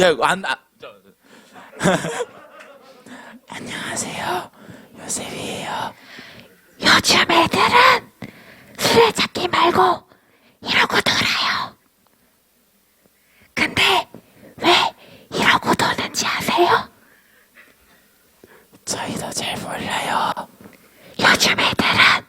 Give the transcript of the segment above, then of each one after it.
야, 안, 안. 아. 안녕하세요. 요셉이에요. 요즘 애들은 술래잡기 말고 이러고 놀아요. 근데 왜 이러고 노는지 아세요? 저희도 잘 몰라요. 요즘 애들은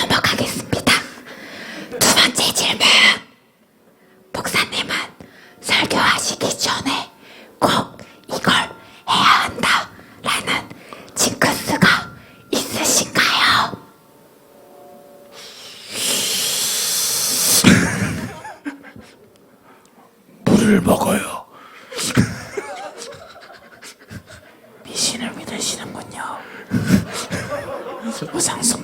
넘어가겠습니다. 두 번째 질문. 목사님은 설교하시기 전에 꼭 이걸 해야 한다라는 징크스가 있으신가요? 물을 먹어요. 미신을 믿으시는군요. 우상숭.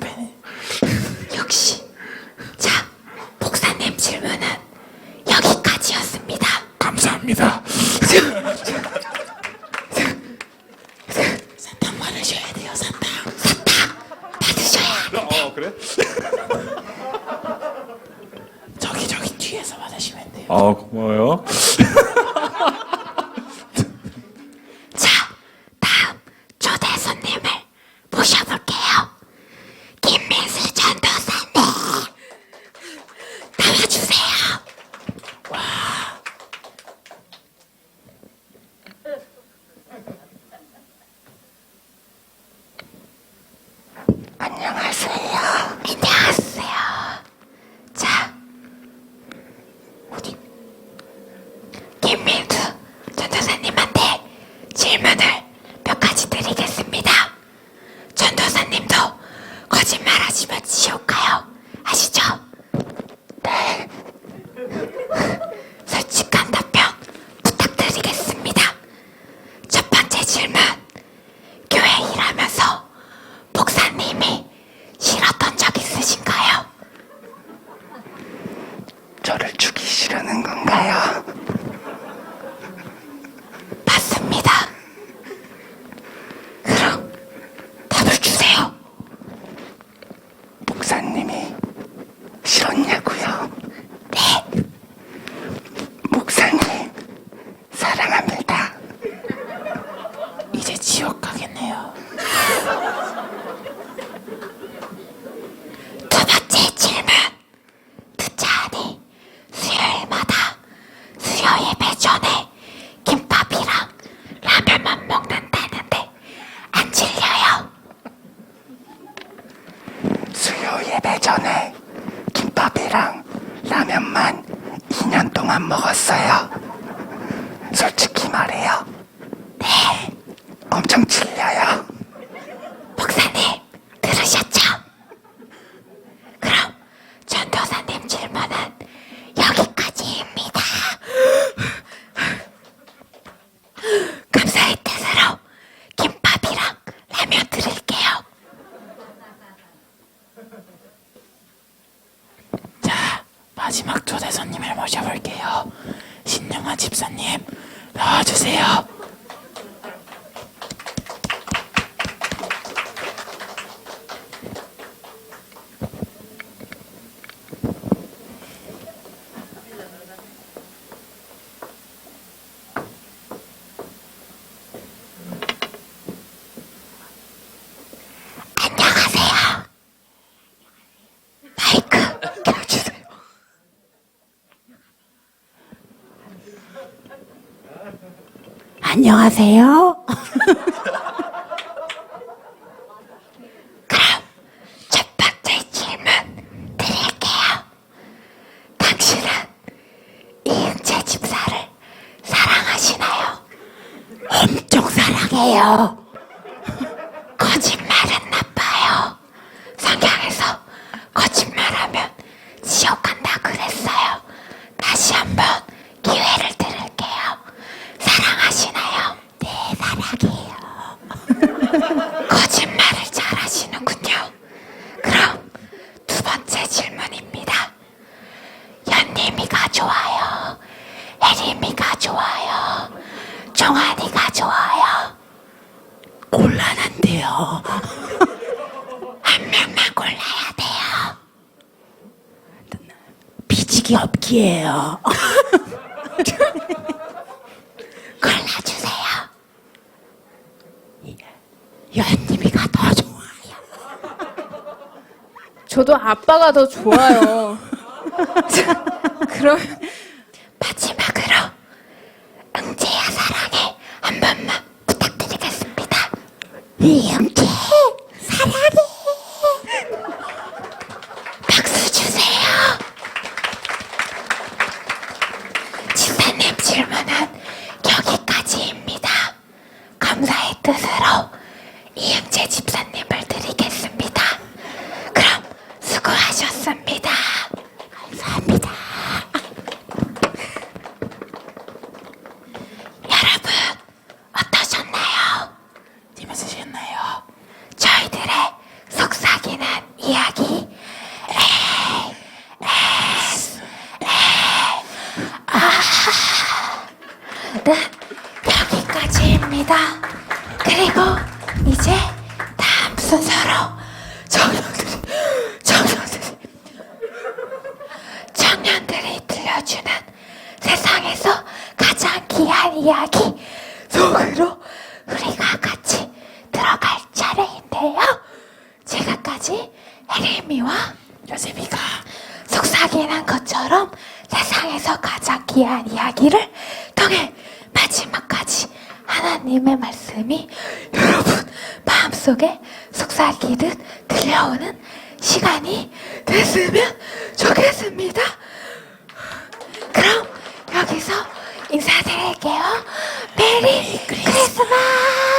아 고마워요. 자, 다음 초대 손님을 모셔볼게요. 김민수 전도사님 나와주세요. 안녕하세요. 안녕하세요. 자, 어디? 김민수 전도사님한테 질문을 몇 가지 드리겠습니다. 전도사님도 거짓말하시면 지옥 가요. 아시죠? 네. 솔직한 답변 부탁드리겠습니다. 첫 번째 질문. 교회 일하면서 목사님이 싫었던 적 있으신가요? 저를 죽이시려는 건가요? 맞습니다. 그럼 답을 주세요. 목사님이 싫었냐고요? 네, 목사님 사랑합니다. 이제 지옥 가겠네요. 두 번째 질문. 듣자 하니 수요일마다 수요 예배 전에 김밥이랑 라면만 먹는다는데 안 질려요? 수요 예배 전에 김밥이랑 라면만 2년 동안 먹었어요. 솔직히 말해요. 네, 엄청 질려요. 목사님 들으셨죠? 그럼 전도사님 질문은 여기까지입니다. 감사의 뜻으로 김밥이랑 라면 드릴게요. 자, 마지막 초대 손님을 모셔볼게요. 신영아 집사님, 나와주세요. 안녕하세요. 마이크 켜주세요. 안녕하세요. 거짓말은 나빠요. 성경에서 거짓말하면 지옥 간다 그랬어요. 다시 한번 기회를 드릴게요. 사랑하시나요? 네, 사랑해요. 거짓말을 잘하시는군요. 그럼 두 번째 질문입니다. 연님이가 좋아요. 혜림이가 좋아요. 종환이가 좋아요. 곤란한데요. 한 명만 골라야 돼요. 비지기 없기에요. 골라주세요. 연님이가 더 좋아요. 저도 아빠가 더 좋아요. 그럼 마지막으로 응재야 사랑해 한 번만 부탁드리겠습니다. 응재 사랑해. 박수 주세요. 집사님 질문은 여기까지입니다. 감사의 뜻으로 이응재 집사님을 드리겠습니다. 그럼 수고하셨습니다. 감사합니다. 여러분 어떠셨나요? 재밌으셨나요? 저희들의 속삭이는 이야기 아, 네, 여기까지입니다. 그리고 이제 다음 순서로 청년들이 청년들이 청년들이 들려주는 에 이야기 속으로 우리가 같이 들어갈 차례인데요. 지금까지 에레미와 요셉이가 속삭이는 것처럼 세상에서 가장 귀한 이야기를 통해 마지막까지 하나님의 말씀이 여러분 마음속에 속삭이듯 들려오는 시간이 됐으면 좋겠습니다. 인사드릴게요. 메리 크리스마스!